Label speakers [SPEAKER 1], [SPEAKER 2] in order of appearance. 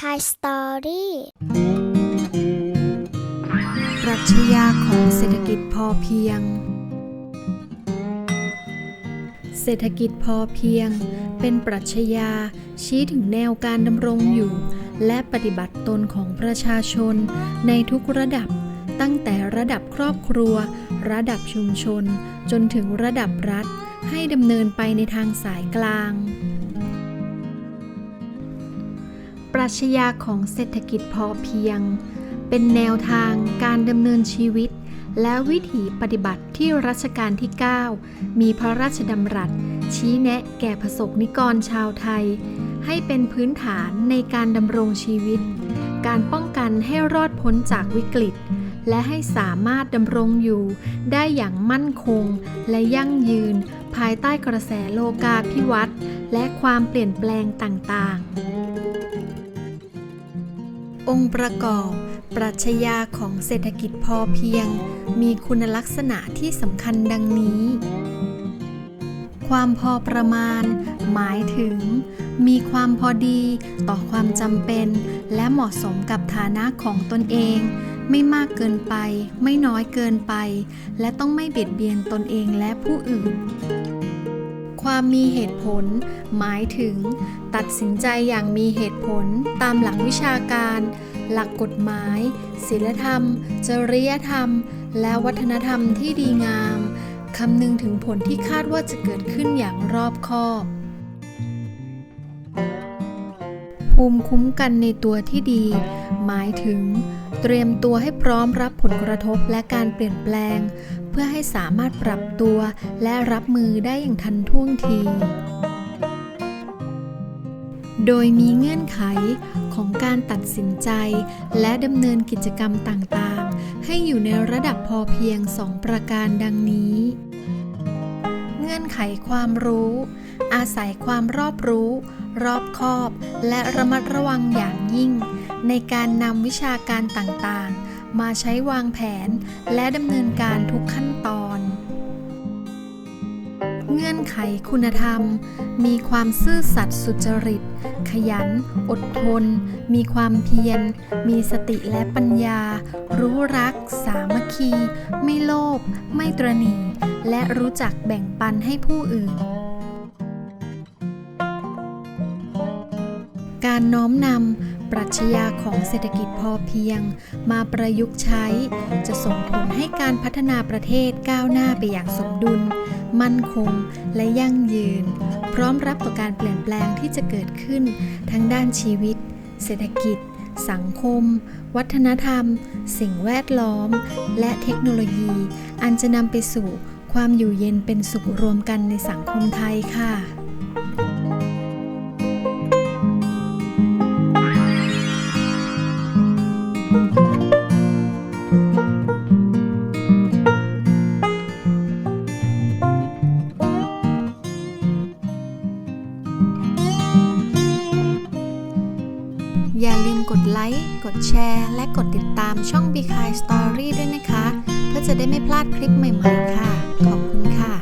[SPEAKER 1] คายสตอรี่
[SPEAKER 2] ปรัชญาของเศรษฐกิจพอเพียง เศรษฐกิจพอเพียง เป็นปรัชญาชี้ถึงแนวการดำรงอยู่ และปฏิบัติตนของประชาชน ในทุกระดับตั้งแต่ระดับครอบครัว ระดับชุมชน จนถึงระดับรัฐ ให้ดำเนินไปในทางสายกลาง ปรัชญาของเศรษฐกิจพอเพียง เป็นแนวทางการดำเนินชีวิต และวิถีปฏิบัติที่รัชกาลที่ 9 มีพระราชดำรัส ชี้แนะแก่ประสบนิกรชาวไทย ให้เป็นพื้นฐานในการดำรงชีวิต การป้องกันให้รอดพ้นจากวิกฤต และให้สามารถดำรงอยู่ ได้อย่างมั่นคงและยั่งยืน ภายใต้กระแสโลกาภิวัตน์และความเปลี่ยนแปลงต่างๆ องค์ประกอบ ปรัชญาของเศรษฐกิจพอเพียง มีคุณลักษณะที่สำคัญดังนี้ ความพอประมาณ หมายถึง มีความพอดีต่อความจำเป็น และเหมาะสมกับฐานะของตนเอง ไม่มากเกินไป ไม่น้อยเกินไป และต้องไม่เบียดเบียนตนเองและผู้อื่น ความมีเหตุผล หมายถึง ตัดสินใจอย่างมีเหตุผลตามหลักวิชาการ หลักกฎหมาย ศีลธรรม จริยธรรม และวัฒนธรรมที่ดีงามคำนึงถึงผลที่คาดว่าจะเกิดขึ้นอย่างรอบคอบ ภูมิคุ้มกันในตัวที่ดี หมายถึง เตรียมตัวให้พร้อมรับผลกระทบและการเปลี่ยนแปลง พื่อให้สามารถปรับตัวและรับมือได้อย่างทันท่วงที โดยมีเงื่อนไขของการตัดสินใจ และดำเนินกิจกรรมต่างๆ ให้อยู่ในระดับพอเพียง2ประการดังนี้ เงื่อนไขความรู้ อาศัยความรอบรู้ รอบคอบ และระมัดระวังอย่างยิ่ง ในการนำวิชาการต่างๆ มาใช้วางแผนและดำเนินการทุกขั้นตอน เงื่อนไขคุณธรรม มีความซื่อสัตย์สุจริต ขยัน อดทน มีความเพียร มีสติและปัญญา รู้รัก สามัคคี ไม่โลภไม่ตรณีและรู้จักแบ่งปันให้ผู้อื่นการน้อมนำ ปรัชญาของเศรษฐกิจพอเพียง มาประยุกต์ใช้ จะส่งผลให้การพัฒนาประเทศก้าวหน้าไปอย่างสมดุล มั่นคง และยั่งยืน พร้อมรับต่อการเปลี่ยนแปลงที่จะเกิดขึ้น ทั้งด้านชีวิต เศรษฐกิจ สังคม วัฒนธรรม สิ่งแวดล้อม และเทคโนโลยี อันจะนำไปสู่ความอยู่เย็นเป็นสุขรวมกันในสังคมไทยค่ะ อย่าลืมกดไลค์ กดแชร์ และกดติดตามช่อง b ีคายสตอรี่ด้วยนะคะ เพื่อจะได้ไม่พลาดคลิปใหม่ๆค่ะ ขอบคุณค่ะ